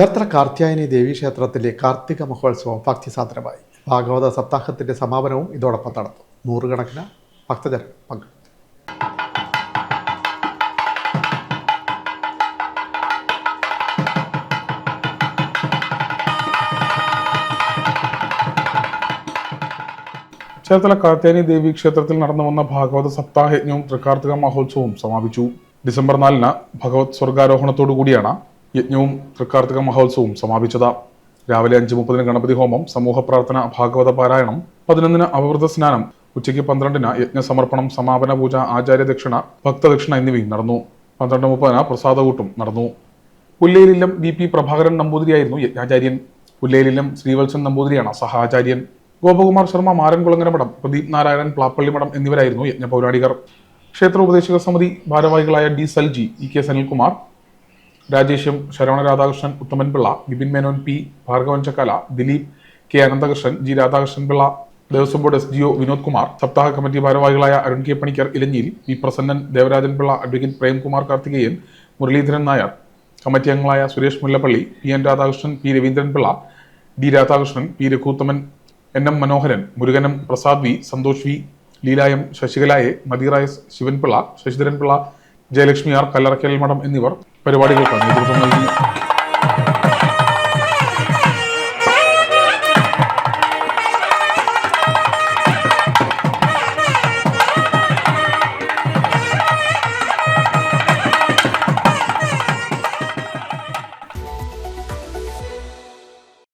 ചേർത്തല കാർത്യായനി ദേവീ ക്ഷേത്രത്തിലെ കാർത്തിക മഹോത്സവം ഭക്തിസാന്ദ്രമായി. ഭാഗവത സപ്താഹത്തിന്റെ സമാപനവും ഇതോടൊപ്പം നടന്നു. നൂറുകണക്കിന് ഭക്തജനം പങ്കെടുത്തു. ചേർത്തല കാത്തേനി ദേവി ക്ഷേത്രത്തിൽ നടന്നു വന്ന ഭാഗവത സപ്താഹയജ്ഞവും തൃക്കാർത്തിക മഹോത്സവവും സമാപിച്ചു. ഡിസംബർ നാലിന് ഭഗവത് സ്വർഗാരോഹണത്തോടു കൂടിയാണ് യജ്ഞവും തൃക്കാർത്തിക മഹോത്സവവും സമാപിച്ചത്. രാവിലെ അഞ്ച് മുപ്പതിന് ഗണപതി ഹോമം സമൂഹ പ്രാർത്ഥന ഭാഗവത പാരായണം പതിനൊന്നിന് അവവൃത സ്നാനം ഉച്ചയ്ക്ക് പന്ത്രണ്ടിന് യജ്ഞസമർപ്പണം സമാപന പൂജ ആചാര്യ ദക്ഷിണ ഭക്തദക്ഷിണ എന്നിവയും നടന്നു. പന്ത്രണ്ട് മുപ്പതിന് പ്രസാദകൂട്ടും നടന്നു. പുല്ലയിലില്ലം വി പി പ്രഭാകരൻ നമ്പൂതിരിയായിരുന്നു യജ്ഞാചാര്യൻ. പുല്ലയിലില്ലം ശ്രീവത്സൻ നമ്പൂതിരിയാണ് സഹാചാര്യൻ. ഗോപകുമാർ ശർമ്മ മാരൻകുളങ്ങര മഠം പ്രദീപ് നാരായണൻ പ്ലാപ്പള്ളി മഠം എന്നിവരായിരുന്നു യജ്ഞപൗരാണികർ. ക്ഷേത്ര ഉപദേശക സമിതി ഭാരവാഹികളായ D Salji E K Sanilkumar രാജേഷും Saravana Radhakrishnan Uthaman Pillai Bipin Menon P Bhargavan Chakkala Dileep K Ananthakrishnan G Radhakrishnan Pillai Devaswom board S GO Vinod Kumar സപ്താഹ കമ്മിറ്റി ഭാരവാഹികളായ Arun K Panicker ഇലഞ്ഞിയിൽ V Prasannan Devarajan Pillai advocate Premkumar Karthikeyan Muraleedharan Nair committee അംഗങ്ങളായ Suresh Mullappally P N Radhakrishnan P Raveendran Pillai D Radhakrishnan P Raghoothaman N M Manoharan മുരുകനം Prasad V Santhosh V ലീലായം ശശികലായെ A S Sivanpillai Sasidharan Pillai Jayalakshmi R Kallarakkal മഠം എന്നിവർ പരിപാടികൾക്ക് നേതൃത്വം നൽകി